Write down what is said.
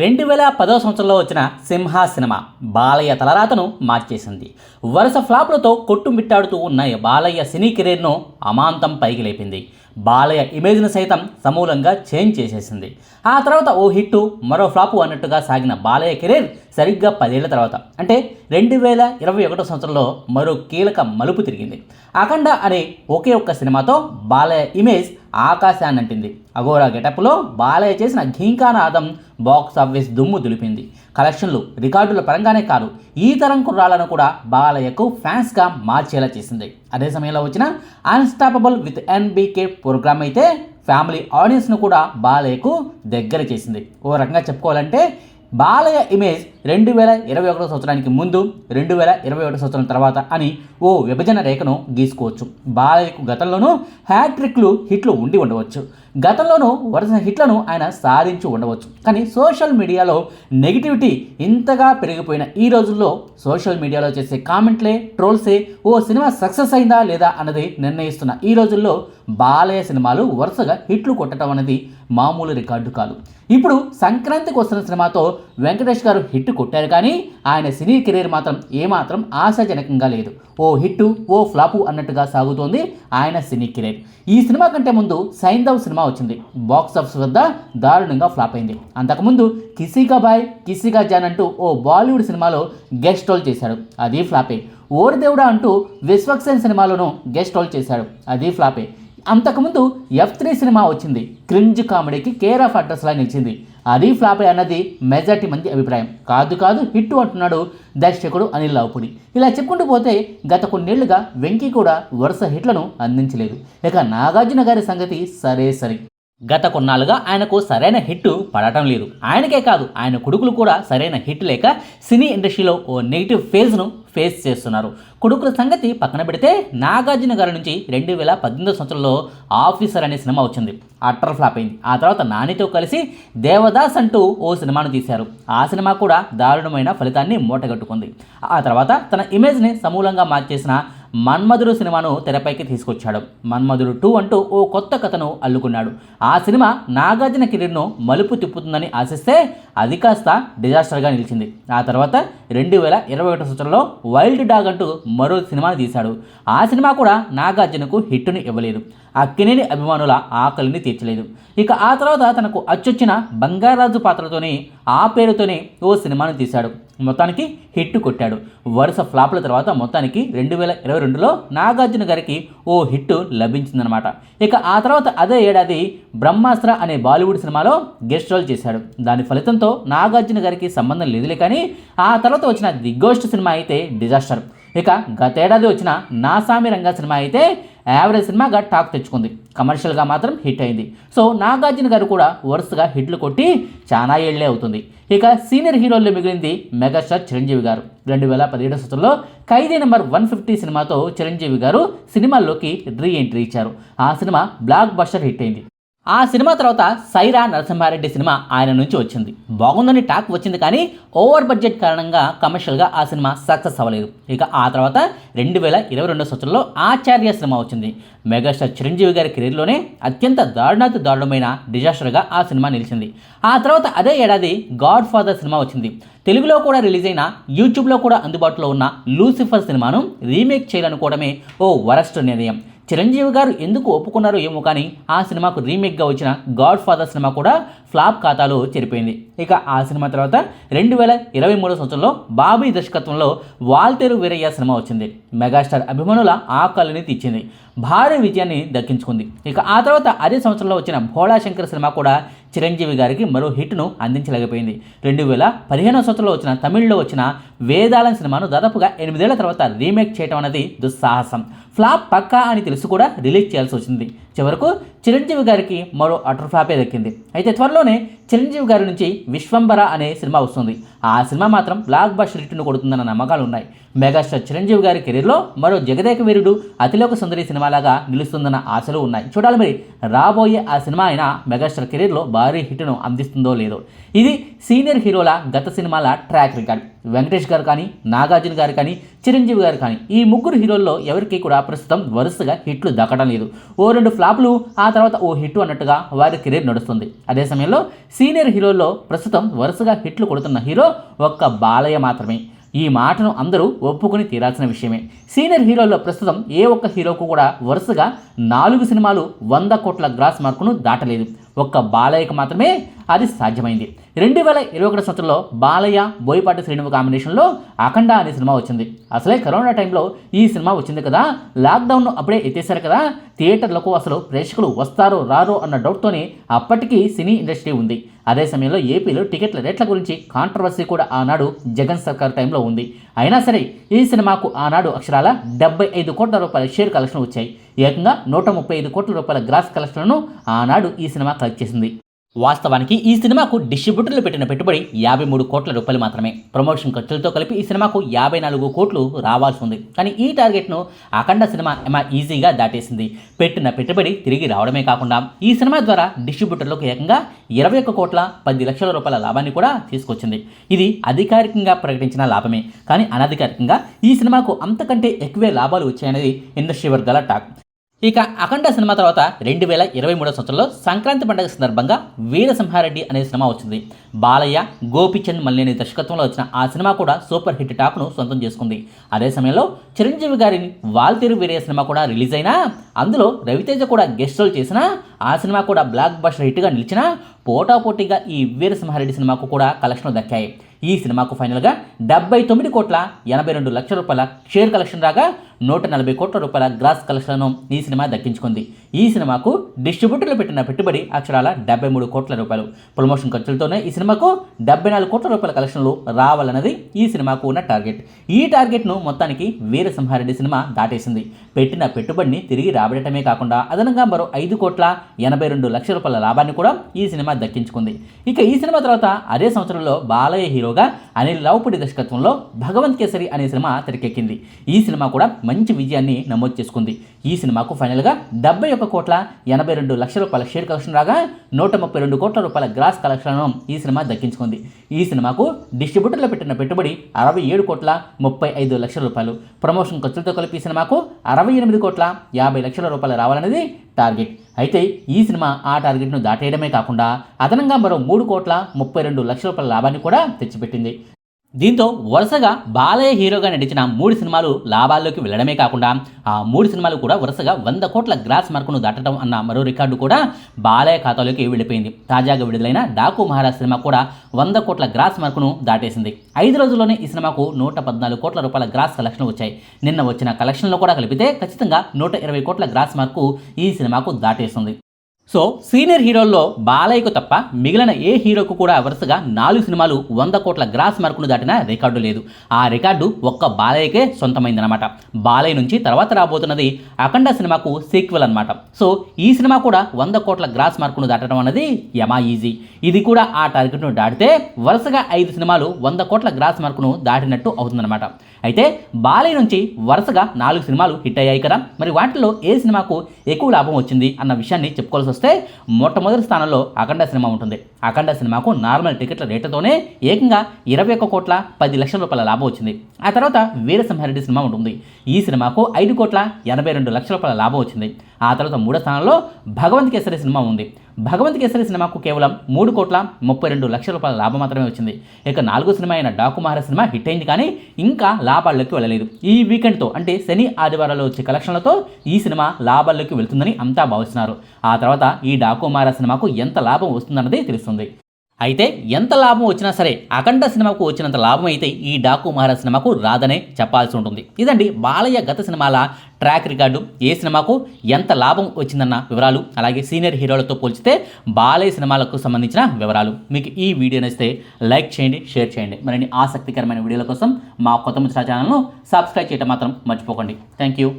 రెండు వేల పదో సంవత్సరంలో వచ్చిన సింహ సినిమా బాలయ్య తలరాతను మార్చేసింది. వరుస ఫ్లాపులతో కొట్టుమిట్టాడుతూ ఉన్న ఈ బాలయ్య సినీ కెరీర్ను అమాంతం పైకి లేపింది. బాలయ్య ఇమేజ్ను సైతం సమూలంగా చేంజ్ చేసేసింది. ఆ తర్వాత ఓ హిట్టు మరో ఫ్లాపు అన్నట్టుగా సాగిన బాలయ్య కెరీర్ సరిగ్గా పదేళ్ళ తర్వాత అంటే రెండు వేల ఇరవై ఒకటో సంవత్సరంలో మరో కీలక మలుపు తిరిగింది. అఖండ అనే ఒకే ఒక్క సినిమాతో బాలయ్య ఇమేజ్ ఆకాశాన్నంటింది. అఘోరా గెటప్లో బాలయ్య చేసిన ఘీంకానాదం బాక్స్ ఆఫీస్ దుమ్ము దులిపింది. కలెక్షన్లు రికార్డుల పరంగానే కాదు ఈ తరం కుర్రాలను కూడా బాలయ్యకు ఫ్యాన్స్గా మార్చేలా చేసింది. అదే సమయంలో వచ్చిన అన్స్టాపబుల్ విత్ ఎన్బీకే ప్రోగ్రామ్ అయితే ఫ్యామిలీ ఆడియన్స్ను కూడా బాలయ్యకు దగ్గర చేసింది. ఓ రకంగా చెప్పుకోవాలంటే బాలయ్య ఇమేజ్ రెండు వేల ఇరవై ఒకటో సంవత్సరానికి ముందు రెండు వేల ఇరవై ఒకటో సంవత్సరం తర్వాత అని ఓ విభజన రేఖను గీసుకోవచ్చు. బాలయ్యకు గతంలోనూ హ్యాట్రిక్లు హిట్లు ఉండి ఉండవచ్చు. గతంలోనూ వరుస హిట్లను ఆయన సాధించి ఉండవచ్చు. కానీ సోషల్ మీడియాలో నెగిటివిటీ ఇంతగా పెరిగిపోయిన ఈ రోజుల్లో సోషల్ మీడియాలో చేసే కామెంట్లే ట్రోల్సే ఓ సినిమా సక్సెస్ అయిందా లేదా అన్నది నిర్ణయిస్తున్న ఈ రోజుల్లో బాలయ్య సినిమాలు వరుసగా హిట్లు కొట్టడం అనేది మామూలు రికార్డు కాదు. ఇప్పుడు సంక్రాంతికి వస్తున్న సినిమాతో వెంకటేష్ గారు హిట్ కొట్టారు కానీ ఆయన సినీ కెరీర్ మాత్రం ఏమాత్రం ఆశాజనకంగా లేదు. ఓ హిట్టు ఓ ఫ్లాపు అన్నట్టుగా సాగుతోంది ఆయన సినీ కెరీర్. ఈ సినిమా కంటే ముందు సైందవ్ సినిమా వచ్చింది. బాక్స్ ఆఫీస్ వద్ద దారుణంగా ఫ్లాప్ అయింది. అంతకుముందు కిసిగా బాయ్ కిసిగా జాన్ అంటూ ఓ బాలీవుడ్ సినిమాలో గెస్ట్ రోల్ చేశాడు. అది ఫ్లాపే. ఓరిదేవుడా అంటూ విశ్వక్సేన్ సినిమాలోనూ గెస్ట్ రోల్ చేశాడు. అది ఫ్లాపే. అంతకుముందు ఎఫ్ త్రీ సినిమా వచ్చింది. క్రింజ్ కామెడీకి కేర్ ఆఫ్ అడ్రస్లా నిలిచింది. అది ఫ్లాపే అన్నది మెజార్టీ మంది అభిప్రాయం. కాదు కాదు హిట్ అంటున్నాడు దర్శకుడు అనిల్ లావుపుడి ఇలా చెప్పుకుంటూ పోతే గత కొన్నేళ్ళుగా వెంకీ కూడా వరుస హిట్లను అందించలేదు. ఇక నాగార్జున గారి సంగతి సరే సరి. గత కొన్నాళ్ళుగా ఆయనకు సరైన హిట్ పడటం లేదు. ఆయనకే కాదు ఆయన కొడుకులు కూడా సరైన హిట్ లేక సినీ ఇండస్ట్రీలో ఓ నెగిటివ్ ఫేజ్ను ఫేస్ చేస్తున్నారు. కొడుకుల సంగతి పక్కన పెడితే నాగార్జున గారి నుంచి రెండు వేల పద్దెనిమిది సంవత్సరంలో ఆఫీసర్ అనే సినిమా వచ్చింది. అట్టర్ ఫ్లాప్ అయింది. ఆ తర్వాత నానితో కలిసి దేవదాస్ అంటూ ఓ సినిమాను తీశారు. ఆ సినిమా కూడా దారుణమైన ఫలితాన్ని మూటగట్టుకుంది. ఆ తర్వాత తన ఇమేజ్ని సమూలంగా మార్చేసిన మన్మధుడు సినిమాను తెరపైకి తీసుకొచ్చాడు. మన్మధుడు టూ అంటూ ఓ కొత్త కథను అల్లుకున్నాడు. ఆ సినిమా నాగార్జున కెరీర్ను మలుపు తిప్పుతుందని ఆశిస్తే అది కాస్త డిజాస్టర్గా నిలిచింది. ఆ తర్వాత రెండు వేల ఇరవై ఒకటి సంవత్సరంలో వైల్డ్ డాగ్ అంటూ మరో సినిమాను తీశాడు. ఆ సినిమా కూడా నాగార్జునకు హిట్టుని ఇవ్వలేదు. అక్కినేని అభిమానుల ఆకలిని తీర్చలేదు. ఇక ఆ తర్వాత తనకు అచ్చొచ్చిన బంగారాజు పాత్రతోనే ఆ పేరుతోనే ఓ సినిమాను తీశాడు. మొత్తానికి హిట్ కొట్టాడు. వరుస ఫ్లాప్ల తర్వాత మొత్తానికి రెండు వేల ఇరవై రెండులో నాగార్జున గారికి ఓ హిట్ లభించిందనమాట ఇక ఆ తర్వాత అదే ఏడాది బ్రహ్మాస్త్ర అనే బాలీవుడ్ సినిమాలో గెస్ట్ రోల్ చేశాడు. దాని ఫలితంతో నాగార్జున గారికి సంబంధం లేదులే కానీ ఆ తర్వాత వచ్చిన ది గోస్ట్ సినిమా అయితే డిజాస్టర్. ఇక గతేడాది వచ్చిన నాసామి రంగా సినిమా అయితే యావరేజ్ సినిమాగా టాక్ తెచ్చుకుంది. కమర్షియల్గా మాత్రం హిట్ అయింది. సో నాగార్జున గారు కూడా వరుసగా హిట్లు కొట్టి చాలా ఏళ్ళే అవుతుంది. ఇక సీనియర్ హీరోల్లో మిగిలింది మెగాస్టార్ చిరంజీవి గారు. రెండు వేల పదిహేడు సంవత్సరంలో ఖైదీ నెంబర్ వన్ ఫిఫ్టీ సినిమాతో చిరంజీవి గారు సినిమాల్లోకి రీ ఎంట్రీ ఇచ్చారు. ఆ సినిమా బ్లాక్ బస్టర్ హిట్ అయింది. ఆ సినిమా తర్వాత సైరా నరసింహారెడ్డి సినిమా ఆయన నుంచి వచ్చింది. బాగుందని టాక్ వచ్చింది కానీ ఓవర్ బడ్జెట్ కారణంగా కమర్షియల్గా ఆ సినిమా సక్సెస్ అవ్వలేదు. ఇక ఆ తర్వాత రెండు వేల ఇరవై రెండో సంవత్సరంలో ఆచార్య సినిమా వచ్చింది. మెగాస్టార్ చిరంజీవి గారి కెరీర్లోనే అత్యంత దారుణాతి దారుణమైన డిజాస్టర్గా ఆ సినిమా నిలిచింది. ఆ తర్వాత అదే ఏడాది గాడ్ ఫాదర్ సినిమా వచ్చింది. తెలుగులో కూడా రిలీజ్ అయిన యూట్యూబ్లో కూడా అందుబాటులో ఉన్న లూసిఫర్ సినిమాను రీమేక్ చేయాలనుకోవడమే ఓ వరస్ట్ నిర్ణయం. చిరంజీవి గారు ఎందుకు ఒప్పుకున్నారో ఏమో కానీ ఆ సినిమాకు రీమేక్గా వచ్చిన గాడ్ ఫాదర్ సినిమా కూడా ఫ్లాప్ ఖాతాలో చెరిపోయింది. ఇక ఆ సినిమా తర్వాత రెండు వేల ఇరవై మూడో సంవత్సరంలో బాబీ దర్శకత్వంలో వాల్తేరు వీరయ్య సినిమా వచ్చింది. మెగాస్టార్ అభిమానుల ఆకలిని తీర్చింది. భారీ విజయాన్ని దక్కించుకుంది. ఇక ఆ తర్వాత అదే సంవత్సరంలో వచ్చిన భోళా శంకర్ సినిమా కూడా చిరంజీవి గారికి మరో హిట్ను అందించలేకపోయింది. రెండు వేల పదిహేనో సంవత్సరంలో వచ్చిన తమిళ్ళో వచ్చిన వేదాలం సినిమాను దాదాపుగా ఎనిమిదేళ్ళ తర్వాత రీమేక్ చేయడం అనేది దుస్సాహసం. ఫ్లాప్ పక్కా అని తెలిసి కూడా రిలీజ్ చేయాల్సి వచ్చింది. చివరకు చిరంజీవి గారికి మరో అటర్ ఫ్లాపే దక్కింది. అయితే త్వరలోనే చిరంజీవి గారి నుంచి విశ్వంబర అనే సినిమా వస్తుంది. ఆ సినిమా మాత్రం బ్లాక్ బస్టర్ హిట్ను కొడుతుందన్న నమ్మకాలు ఉన్నాయి. మెగాస్టార్ చిరంజీవి గారి కెరీర్లో మరో జగదేక వీరుడు అతిలోక సుందరి సినిమాలాగా నిలుస్తుందన్న ఆశలు ఉన్నాయి. చూడాలి మరి రాబోయే ఆ సినిమా అయినా మెగాస్టార్ కెరీర్లో భారీ హిట్ను అందిస్తుందో లేదో. ఇది సీనియర్ హీరోల గత సినిమాల ట్రాక్ రికార్డ్. వెంకటేష్ గారు కానీ నాగార్జున గారు కానీ చిరంజీవి గారు కానీ ఈ ముగ్గురు హీరోల్లో ఎవరికి కూడా ప్రస్తుతం వరుసగా హిట్లు దక్కడం లేదు. ఓ రెండు ఫ్లాపులు ఆ తర్వాత ఓ హిట్ అన్నట్టుగా వారి కెరీర్ నడుస్తుంది. అదే సమయంలో సీనియర్ హీరోల్లో ప్రస్తుతం వరుసగా హిట్లు కొడుతున్న హీరో ఒక్క బాలయ్య మాత్రమే. ఈ మాటను అందరూ ఒప్పుకొని తీరాల్సిన విషయమే. సీనియర్ హీరోల్లో ప్రస్తుతం ఏ ఒక్క హీరోకు కూడా వరుసగా నాలుగు సినిమాలు వంద కోట్ల గ్రాస్ మార్కును దాటలేదు. ఒక్క బాలయ్యకు మాత్రమే అది సాధ్యమైంది. రెండు వేల ఇరవై ఒకటి సంవత్సరంలో బాలయ్య బోయపాటి శ్రీనువు కాంబినేషన్లో అఖండ అనే సినిమా వచ్చింది. అసలే కరోనా టైంలో ఈ సినిమా వచ్చింది కదా? లాక్డౌన్ అప్పుడే ఎత్తేసారు కదా? థియేటర్లకు అసలు ప్రేక్షకులు వస్తారో రారో అన్న డౌట్తోనే అప్పటికీ సినీ ఇండస్ట్రీ ఉంది. అదే సమయంలో ఏపీలో టికెట్ల రేట్ల గురించి కాంట్రవర్సీ కూడా ఆనాడు జగన్ సర్కార్ టైంలో ఉంది. అయినా సరే ఈ సినిమాకు ఆనాడు అక్షరాల డెబ్బై ఐదు కోట్ల రూపాయల షేర్ కలెక్షన్ వచ్చాయి. ఏకంగా నూట ముప్పై ఐదు కోట్ల రూపాయల గ్రాస్ కలెక్షన్లను ఆనాడు ఈ సినిమా కలెక్ట్ చేసింది. వాస్తవానికి ఈ సినిమాకు డిస్ట్రిబ్యూటర్లు పెట్టిన పెట్టుబడి యాభై మూడు కోట్ల రూపాయలు మాత్రమే. ప్రమోషన్ ఖర్చులతో కలిపి ఈ సినిమాకు యాభై నాలుగు కోట్లు రావాల్సి ఉంది. కానీ ఈ టార్గెట్ను అఖండ సినిమా ఎమా ఈజీగా దాటేసింది. పెట్టిన పెట్టుబడి తిరిగి రావడమే కాకుండా ఈ సినిమా ద్వారా డిస్ట్రిబ్యూటర్లకు ఏకంగా ఇరవై ఒక్క కోట్ల పది లక్షల రూపాయల లాభాన్ని కూడా తీసుకొచ్చింది. ఇది అధికారికంగా ప్రకటించిన లాభమే. కానీ అనధికారికంగా ఈ సినిమాకు అంతకంటే ఎక్కువే లాభాలు వచ్చాయనేది ఇండస్ట్రీ వర్గాల టాక్. ఇక అఖండ సినిమా తర్వాత రెండు వేల ఇరవై మూడో సంవత్సరంలో సంక్రాంతి పండుగ సందర్భంగా వీరసింహారెడ్డి అనే సినిమా వచ్చింది. బాలయ్య గోపిచంద్ మల్లేని దర్శకత్వంలో వచ్చిన ఆ సినిమా కూడా సూపర్ హిట్ టాక్ను సొంతం చేసుకుంది. అదే సమయంలో చిరంజీవి గారిని వాల్తీరు వీరయ్య సినిమా కూడా రిలీజ్ అయినా అందులో రవితేజ కూడా గెస్ట్ రోల్ చేసినా ఆ సినిమా కూడా బ్లాక్ బస్టర్ హిట్గా నిలిచినా పోటాపోటీగా ఈ వీరసింహారెడ్డి సినిమాకు కూడా కలెక్షన్లు దక్కాయి. ఈ సినిమాకు ఫైనల్గా డెబ్బై తొమ్మిది కోట్ల ఎనభై రెండు లక్షల రూపాయల షేర్ కలెక్షన్ రాగా నూట నలభై కోట్ల రూపాయల గ్రాస్ కలెక్షన్లను ఈ సినిమా దక్కించుకుంది. ఈ సినిమాకు డిస్ట్రిబ్యూటర్లు పెట్టిన పెట్టుబడి అక్షరాల డెబ్బై మూడు కోట్ల రూపాయలు. ప్రమోషన్ ఖర్చులతోనే ఈ సినిమాకు డెబ్బై నాలుగు కోట్ల రూపాయల కలెక్షన్లు రావాలన్నది ఈ సినిమాకు ఉన్న టార్గెట్. ఈ టార్గెట్ను మొత్తానికి వీరసింహారెడ్డి సినిమా దాటేసింది. పెట్టిన పెట్టుబడిని తిరిగి రాబడటమే కాకుండా అదనంగా మరో ఐదు కోట్ల ఎనభై రెండు లక్షల రూపాయల లాభాన్ని కూడా ఈ సినిమా దక్కించుకుంది. ఇక ఈ సినిమా తర్వాత అదే సంవత్సరంలో బాలయ్య హీరోగా అనిల్ రావుపూడి దర్శకత్వంలో భగవంత్ కేసరి అనే సినిమా తెరకెక్కింది. ఈ సినిమా కూడా మంచి విజయాన్ని నమోదు చేసుకుంది. ఈ సినిమాకు ఫైనల్గా డెబ్బై ఒక్క కోట్ల ఎనభై రెండు లక్షల రూపాయల షేర్ కలెక్షన్ రాగా నూట ముప్పై రెండు కోట్ల రూపాయల గ్రాస్ కలెక్షన్లను ఈ సినిమా దక్కించుకుంది. ఈ సినిమాకు డిస్ట్రిబ్యూటర్లు పెట్టిన పెట్టుబడి అరవై ఏడు కోట్ల ముప్పై ఐదు లక్షల రూపాయలు. ప్రమోషన్ ఖర్చులతో కలిపి ఈ సినిమాకు అరవై ఎనిమిది కోట్ల యాభై లక్షల రూపాయలు రావాలనేది టార్గెట్. అయితే ఈ సినిమా ఆ టార్గెట్ను దాటేయడమే కాకుండా అదనంగా మరో మూడు కోట్ల ముప్పై రెండు లక్షల రూపాయల లాభాన్ని కూడా తెచ్చిపెట్టింది. దీంతో వరుసగా బాలయ్య హీరోగా నటించిన మూడు సినిమాలు లాభాల్లోకి వెళ్ళడమే కాకుండా ఆ మూడు సినిమాలు కూడా వరుసగా వంద కోట్ల గ్రాస్ మార్కును దాటడం అన్న మరో రికార్డు కూడా బాలయ్య ఖాతాలోకి వెళ్ళిపోయింది. తాజాగా విడుదలైన డాకు మహారాజ్ సినిమా కూడా వంద కోట్ల గ్రాస్ మార్కును దాటేసింది. ఐదు రోజుల్లోనే ఈ సినిమాకు నూట పద్నాలుగు కోట్ల రూపాయల గ్రాస్ కలెక్షన్ వచ్చాయి. నిన్న వచ్చిన కలెక్షన్లో కూడా కలిపితే ఖచ్చితంగా నూట ఇరవై కోట్ల గ్రాస్ మార్కు ఈ సినిమాకు దాటేస్తుంది సో సీనియర్ హీరోల్లో బాలయ్యకు తప్ప మిగిలిన ఏ హీరోకు కూడా వరుసగా నాలుగు సినిమాలు వంద కోట్ల గ్రాస్ మార్కును దాటిన రికార్డు లేదు. ఆ రికార్డు ఒక్క బాలయ్యకే సొంతమైందనమాట బాలయ్య నుంచి తర్వాత రాబోతున్నది అఖండ సినిమాకు సీక్వెల్ అనమాట సో ఈ సినిమా కూడా వంద కోట్ల గ్రాస్ మార్కును దాటడం అనేది యమా ఈజీ. ఇది కూడా ఆ టార్గెట్ను దాటితే వరుసగా ఐదు సినిమాలు వంద కోట్ల గ్రాస్ మార్కును దాటినట్టు అవుతుందన్నమాట. అయితే బాలయ్య నుంచి వరుసగా నాలుగు సినిమాలు హిట్ అయ్యాయి కదా. మరి వాటిలో ఏ సినిమాకు ఎక్కువ లాభం వచ్చింది అన్న విషయాన్ని చెప్పుకోవాల్సి చూస్తే మొట్టమొదటి స్థానంలో అఖండ సినిమా ఉంటుంది. అఖండ సినిమాకు నార్మల్ టికెట్ల రేట్లతోనే ఏకంగా ఇరవై ఒక్క కోట్ల పది లక్షల రూపాయల లాభం వచ్చింది. ఆ తర్వాత వీరసింహారెడ్డి సినిమా ఉంటుంది. ఈ సినిమాకు ఐదు కోట్ల ఎనభై రెండు లక్షల రూపాయల లాభం వచ్చింది. ఆ తర్వాత మూడో స్థానంలో భగవంత్ కేసరి సినిమా ఉంది. భగవంత్ కేసరి సినిమాకు కేవలం మూడు కోట్ల ముప్పై రెండు లక్షల రూపాయల లాభం మాత్రమే వచ్చింది. ఇక నాలుగో సినిమా అయిన డాకుమార సినిమా హిట్ అయింది కానీ ఇంకా లాభాల్లోకి వెళ్ళలేదు. ఈ వీకెండ్తో అంటే శని ఆదివారాల్లో వచ్చే కలెక్షన్లతో ఈ సినిమా లాభాల్లోకి వెళ్తుందని అంతా భావిస్తున్నారు. ఆ తర్వాత ఈ డాకుమార సినిమాకు ఎంత లాభం వస్తుందన్నది తెలుస్తుంది. అయితే ఎంత లాభం వచ్చినా సరే అఖండ సినిమాకు వచ్చినంత లాభం అయితే ఈ డాకు మహారాజ్ సినిమాకు రాదనే చెప్పాల్సి ఉంటుంది. ఇదండి బాలయ్య గత సినిమాల ట్రాక్ రికార్డు. ఏ సినిమాకు ఎంత లాభం వచ్చిందన్న వివరాలు అలాగే సీనియర్ హీరోలతో పోల్చితే బాలయ్య సినిమాలకు సంబంధించిన వివరాలు. మీకు ఈ వీడియో నచ్చితే లైక్ చేయండి షేర్ చేయండి. మరిన్ని ఆసక్తికరమైన వీడియోల కోసం మా కొత్త ముచ్చట ఛానల్ను సబ్స్క్రైబ్ చేయడం మాత్రం మర్చిపోకండి. Thank you.